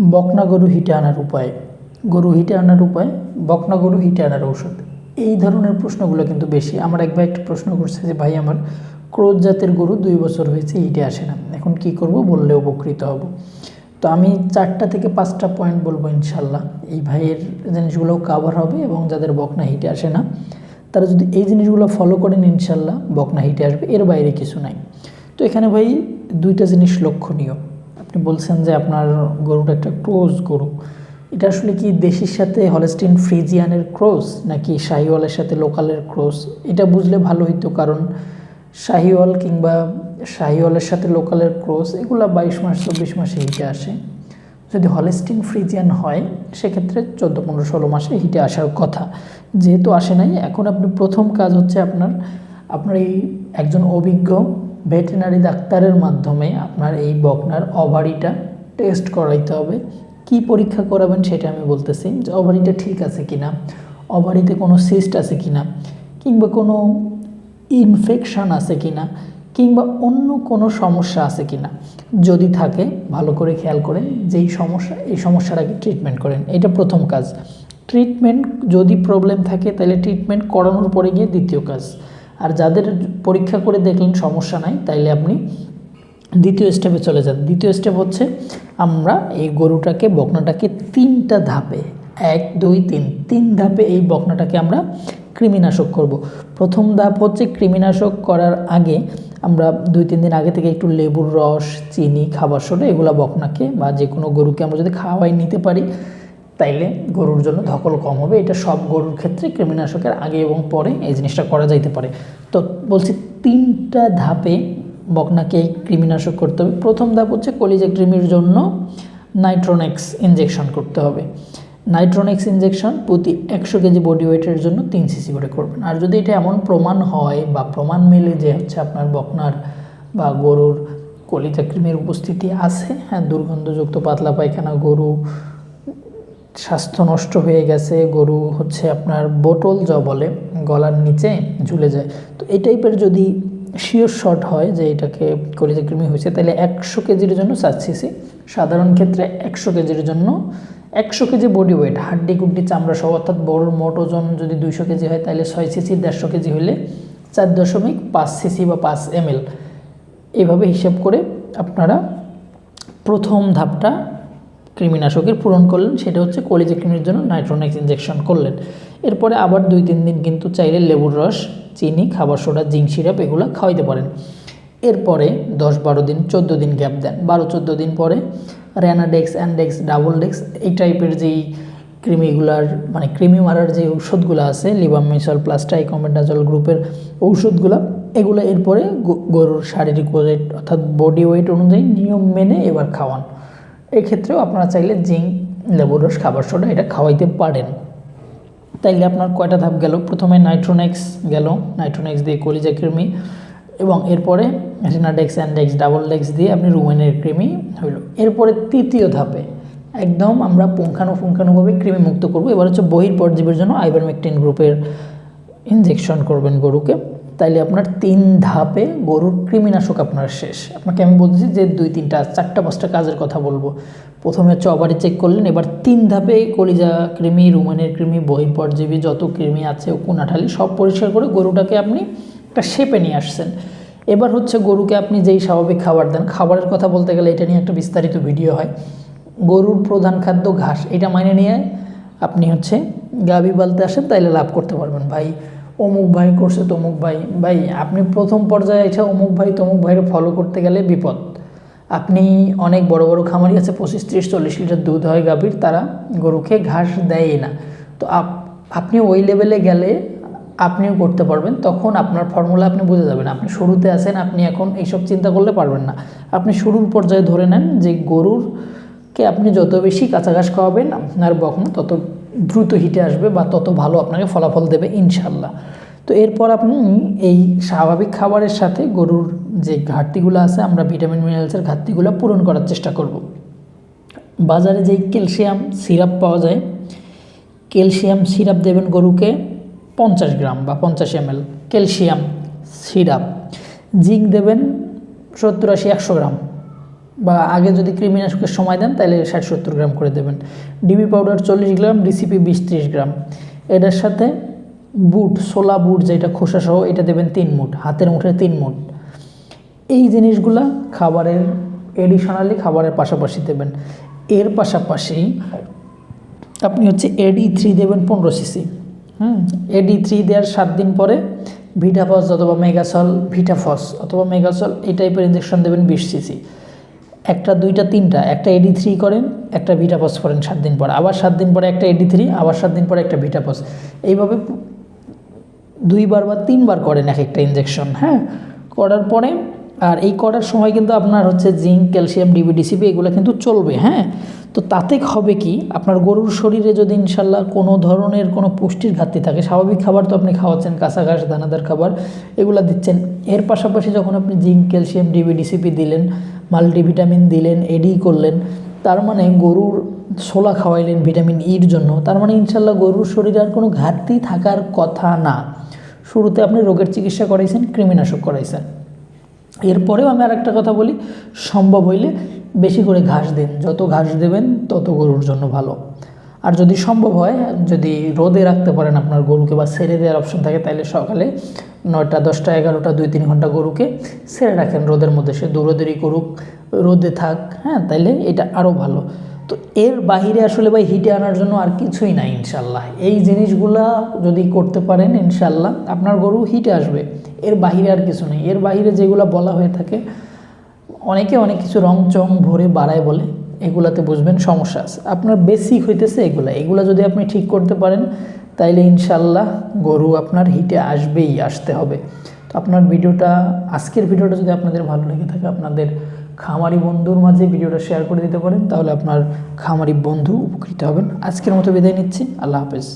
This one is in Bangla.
বকনা গরু হিটে আনার উপায়। গরু হিটে আনার উপায় বকনা গরু হিটে আনার ঔষধ। এই ধরনের প্রশ্নগুলো কিন্তু বেশি। আমার এক ভাই একটা প্রশ্ন করছে যে, ভাই, আমার ক্রোধ জাতের গরু দুই বছর হয়েছে, হিটে আসে না। এখন কি করব? বললে উপকৃত হব। তো আমি চারটা থেকে পাঁচটা পয়েন্ট বলব ইনশাল্লাহ। এই ভাইয়ের জিনিসগুলোও কাভার হবে এবং যাদের বকনা হিটে আসে না, তারা যদি এই জিনিসগুলো ফলো করেন ইনশাল্লাহ, বকনা হিটে আসবে। এর বাইরে কিছু নাই। তো এখানে ভাই, দুইটা জিনিস লক্ষণীয়। আপনি বলছেন যে আপনার গরুটা একটা ক্রোজ গরু। এটা আসলে কি দেশির সাথে হলেস্টিন ফ্রিজিয়ানের ক্রোস নাকি শাহিওয়ালের সাথে লোকালের ক্রোস এটা বুঝলে ভালো হইতো কারণ শাহিওয়াল কিংবা শাহিওয়ালের সাথে লোকালের ক্রোস এগুলো বাইশ মাস, চব্বিশ মাসে হিটে আসে। যদি হলেস্টিন ফ্রিজিয়ান হয়, সেক্ষেত্রে চোদ্দ, পনেরো, ষোলো মাসে হিটে আসার কথা। যেহেতু আসে নাই, এখন আপনি প্রথম কাজ হচ্ছে আপনার আপনার এই একজন অভিজ্ঞ ভেটেনারি ডাক্তারের মাধ্যমে আপনার এই বকনার অভারিটা টেস্ট করাইতে হবে। কি পরীক্ষা করাবেন সেটা আমি বলতেছি যে অভারিটা ঠিক আছে কিনা অভারিতে কোনো সিস্ট আছে কিনা, কিংবা কোনো ইনফেকশন আছে কিনা, কিংবা অন্য কোনো সমস্যা আছে কিনা। যদি থাকে, ভালো করে খেয়াল করেন যেই সমস্যা, এই সমস্যার আগে ট্রিটমেন্ট করেন। এটা প্রথম কাজ। ট্রিটমেন্ট যদি প্রবলেম থাকে, তাহলে ট্রিটমেন্ট করানোর পরে গিয়ে দ্বিতীয় কাজ। আর যাদের পরীক্ষা করে দেখলেন সমস্যা নাই, তাইলে আপনি দ্বিতীয় স্টেপে চলে যান দ্বিতীয় স্টেপ হচ্ছে আমরা এই গরুটাকে, বকনাটাকে তিনটা ধাপে, এক, দুই, তিন তিন ধাপে এই বকনাটাকে আমরা কৃমিনাশক করব। প্রথম ধাপ হচ্ছে কৃমিনাশক করার আগে আমরা দুই, তিন দিন আগে থেকে একটু লেবুর রস, চিনি, খাবার সোডা এগুলো বকনাকে বা যে কোনো গরুকে আমরা যদি খাওয়াই নিতে পারি তাইলে গরুর জন্য ধকল কম হবে। এটা সব গরুর ক্ষেত্রে কৃমিনাশকের আগে এবং পরে এই জিনিসটা করা যাইতে পারে। তো বলছি তিনটা ধাপে বকনাকে কৃমিনাশক করতে হবে। প্রথম ধাপ হচ্ছে কলিজা কৃমির জন্য নাইট্রোনেক্স ইনজেকশন করতে হবে। নাইট্রোনেক্স ইনজেকশন প্রতি একশো কেজি বডি ওয়েটের জন্য তিন সিসি করে করবেন। আর যদি এটা এমন প্রমাণ হয় বা প্রমাণ মেলে যে হচ্ছে আপনার বকনার বা গরুর কলিজা কৃমির উপস্থিতি আছে হ্যাঁ দুর্গন্ধযুক্ত পাতলা পায়খানা গরু স্বাস্থ্য নষ্ট হয়ে গেছে, গরু হচ্ছে আপনার বোটল জ বলে, গলার নিচে ঝুলে যায়। তো এই টাইপের যদি শিওর শট হয়, যে এটাকে কলিজা কৃমি হয়েছে, তাহলে একশো কেজির জন্য চার সিসি সাধারণ ক্ষেত্রে একশো কেজির জন্য একশো কেজি বডি ওয়েট হাড্ডি কুড্ডি চামড়া সহ, অর্থাৎ বড়োর মোট ওজন যদি দুইশো কেজি হয়, তাহলে ছয় সিসি দেড়শো কেজি হলে চার দশমিক পাঁচ সিসি বা পাঁচ এমএল এইভাবে হিসেব করে আপনারা প্রথম ধাপটা কৃমিনাশকের পূরণ করলেন, সেটা হচ্ছে কলিজা কৃমির জন্য নাইট্রোনেক্স ইনজেকশন করলেন। এরপরে আবার দুই তিন দিন কিন্তু চাইলে লেবুর রস, চিনি, খাবার সোডা, জিঙ্ক, সিরাপ এগুলো খাওয়াইতে পারেন। এরপরে দশ বারো দিন, চোদ্দ দিন গ্যাপ দেন। বারো চোদ্দ দিন পরে র্যানাডেক্স অ্যান্ডেক্স, ডাবল ডেক্স, এই টাইপের যেই কৃমিগুলার মানে কৃমি মারার যে ঔষধগুলো আছে, লিবামিসল প্লাস টাইকমেন্ডাজল গ্রুপের ঔষধগুলো, এগুলো এরপরে গরুর শারীরিক ওয়েট অর্থাৎ বডি ওয়েট অনুযায়ী নিয়ম মেনে এবার খাওয়ান। এক্ষেত্রেও আপনারা চাইলে জিঙ্ক, লেবুর রস, খাবার সোডা এটা খাওয়াইতে পারেন। তাইলে আপনার কয়টা ধাপ গেল? প্রথমে নাইট্রোনেক্স গেল। নাইট্রোনেক্স দিয়ে কলিজা কৃমি এবং এরপরে রিনাডেক্স অ্যান্ডেক্স ডাবল ডেক্স দিয়ে আপনি রুমেনের কৃমি হইল। এরপরে তৃতীয় ধাপে একদম আমরা পুঙ্খানুপুঙ্খানুভাবে কৃমি মুক্ত করব। এবার হচ্ছে বহির পরজীবীর জন্য আইবারমেকটিন গ্রুপের ইনজেকশন করবেন গরুকে। তাইলে আপনার তিন ধাপে গরুর কৃমিনাশক আপনার শেষ। আপনাকে আমি বলতেছি যে দুই, তিনটা, চারটা, পাঁচটা কাজের কথা বলব। প্রথমে হচ্ছে অবারে চেক করলেন, এবার তিন ধাপে কলিজা কৃমি, রুমানের কৃমি বহির্পরজীবী যত কৃমি আছে, কোনাঠালি, সব পরিষ্কার করে গরুটাকে আপনি একটা শেপে নিয়ে আসছেন। এবার হচ্ছে গরুকে আপনি যেই স্বাভাবিক খাবার দেন, খাবারের কথা বলতে গেলে এটা নিয়ে একটা বিস্তারিত ভিডিও হয়। গরুর প্রধান খাদ্য ঘাস, এটা মাইনে নিয়ে আপনি হচ্ছে গাভী বালতে আসেন, তাইলে লাভ করতে পারবেন। ভাই অমুক ভাই করছে তমুক ভাই। ভাই, আপনি প্রথম পর্যায়ে এসে অমুক ভাই, তমুক ভাইয়ের ফলো করতে গেলে বিপদ। আপনি অনেক বড় বড় খামারি আছে, পঁচিশ, ত্রিশ, চল্লিশ লিটার দুধ হয় গাভীর, তারা গরুকে ঘাস দেয় না। তো আপনি ওই লেভেলে গেলে আপনিও করতে পারবেন, তখন আপনার ফর্মুলা আপনি বুঝে যাবেন। আপনি শুরুতে আছেন, আপনি এখন এইসব চিন্তা করলে পারবেন না। আপনি শুরুর পর্যায়ে ধরে নেন যে গরুরকে আপনি যত বেশি কাঁচা ঘাস খাওয়াবেন, আপনার বকনা তত দ্রুত হিটে আসবে বা তত ভালো আপনাকে ফলাফল দেবে, ইনশাল্লাহ। তো এরপর আপনি এই স্বাভাবিক খাবারের সাথে গরুর যে ঘাটতিগুলো আছে, আমরা ভিটামিন মিনারেলসের ঘাটতিগুলো পূরণ করার চেষ্টা করব। বাজারে যেই ক্যালসিয়াম সিরাপ পাওয়া যায়, ক্যালসিয়াম সিরাপ দেবেন গরুকে পঞ্চাশ গ্রাম বা পঞ্চাশ এম ক্যালসিয়াম সিরাপ। জিঙ্ক দেবেন সত্তর আশি একশো গ্রাম। বা আগে যদি কৃমিনাশকের সময় দেন, তাহলে ষাট সত্তর গ্রাম করে দেবেন। ডিবি পাউডার চল্লিশ গ্রাম ডিসিপি বিশ ত্রিশ গ্রাম। এটার সাথে বুট সোলা বুট যেটা খোসা সহ, এটা দেবেন তিন মুঠ, হাতের মুঠে তিন মুঠ। এই জিনিসগুলা খাবারের এডিশনালি খাবারের পাশাপাশি দেবেন। এর পাশাপাশি আপনি হচ্ছে এডি থ্রি দেবেন পনেরো সিসি হুম? এডি থ্রি দেওয়ার সাত দিন পরে ভিটাফস অথবা মেগাসল, ভিটাফস অথবা মেগাসল, এই টাইপের ইঞ্জেকশন দেবেন বিশ সিসি একটা, দুইটা, তিনটা, একটা এডি থ্রি করেন, একটা ভিটাফস করেন সাত দিন পরে। আবার সাত দিন পরে একটা এডি থ্রি আবার সাত দিন পরে একটা ভিটাফস এইভাবে দুইবার বা তিনবার করেন এক একটা ইঞ্জেকশন হ্যাঁ? করার পরে, আর এই করার সময় কিন্তু আপনার হচ্ছে জিঙ্ক ক্যালসিয়াম ডিবিডিসিপি এগুলো কিন্তু চলবে হ্যাঁ? তো তাতে হবে কি, আপনার গরুর শরীরে যদি ইনশাল্লাহ কোনো ধরনের কোনো পুষ্টির ঘাটতি থাকে, স্বাভাবিক খাবার তো আপনি খাওয়াচ্ছেন কাঁচা ঘাস দানাদার খাবার, এগুলো দিচ্ছেন। এর পাশাপাশি যখন আপনি জিঙ্ক ক্যালসিয়াম ডিবিডিসিপি দিলেন মাল্টিভিটামিন দিলেন এডি করলেন, তার মানে গরুর ছোলা খাওয়াইলেন ভিটামিন ইর জন্য। তার মানে ইনশাল্লাহ গরুর শরীরে আর কোনো ঘাটতি থাকার কথা না। শুরুতে আপনি রোগের চিকিৎসা করাইছেন, কৃমিনাশক করাইছেন। এরপরেও আমি আর একটা কথা বলি, সম্ভব হইলে বেশি করে ঘাস দিন। যত ঘাস দেবেন, তত গরুর জন্য ভালো। আর যদি সম্ভব হয়, যদি রোদে রাখতে পারেন আপনার গরুকে বা ছেড়ে দেওয়ার অপশন থাকে তাহলে সকালে নয়টা, দশটা, এগারোটা, দুই, তিন ঘণ্টা গরুকে ছেড়ে রাখেন রোদের মধ্যে। সে দৌড়োদৌড়ি করুক, রোদে থাক হ্যাঁ তাইলে এটা আরও ভালো। তো এর বাহিরে আসলে ভাই হিটে আনার জন্য আর কিছুই নাই ইনশাল্লাহ এই জিনিসগুলা যদি করতে পারেন ইনশাল্লাহ আপনার গরু হিটে আসবে। এর বাহিরে আর কিছু নেই। এর বাহিরে যেগুলো বলা হয়ে থাকে, অনেকে অনেক কিছু রং চং ভরে বাড়ায় বলে, এগুলাতে বুঝবেন সমস্যা আছে। আপনার বেসিক হইতেছে এগুলা। এগুলা যদি আপনি ঠিক করতে পারেন তাইলে ইনশাল্লাহ গরু আপনার হিটে আসবেই, আসতে হবে। তো আপনার ভিডিওটা, আজকের ভিডিওটা যদি আপনাদের ভালো লেগে থাকে, আপনাদের খামারি বন্ধুর মাঝে ভিডিওটা শেয়ার করে দিতে পারেন, তাহলে আপনার খামারি বন্ধু উপকৃত হবেন। আজকের মতো বিদায় নিচ্ছি, আল্লাহ হাফেজ।